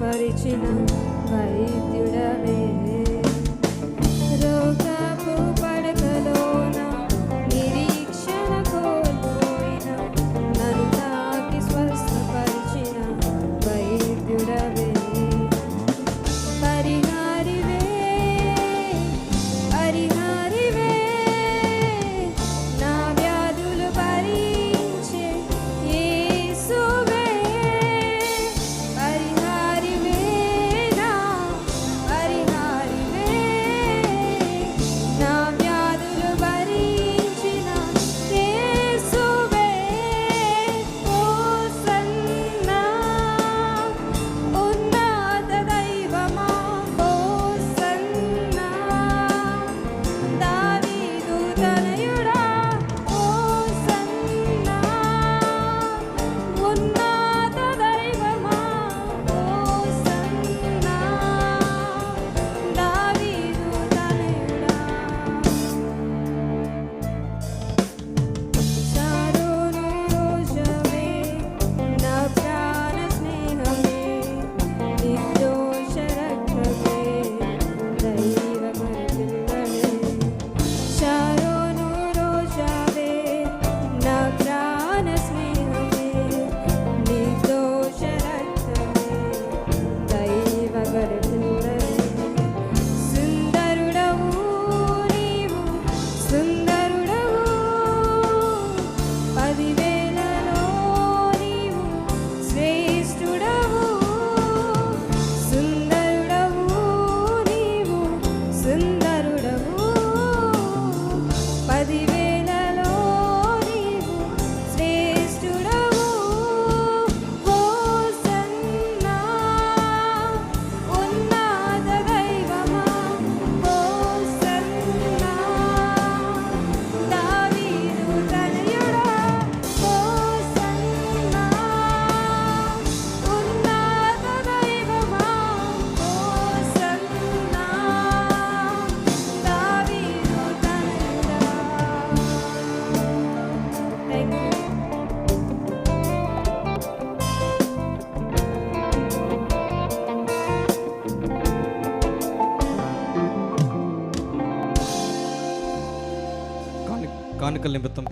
స్వస్థపరిచిన వైద్యుడవే. కాను కానుకల నిమిత్తం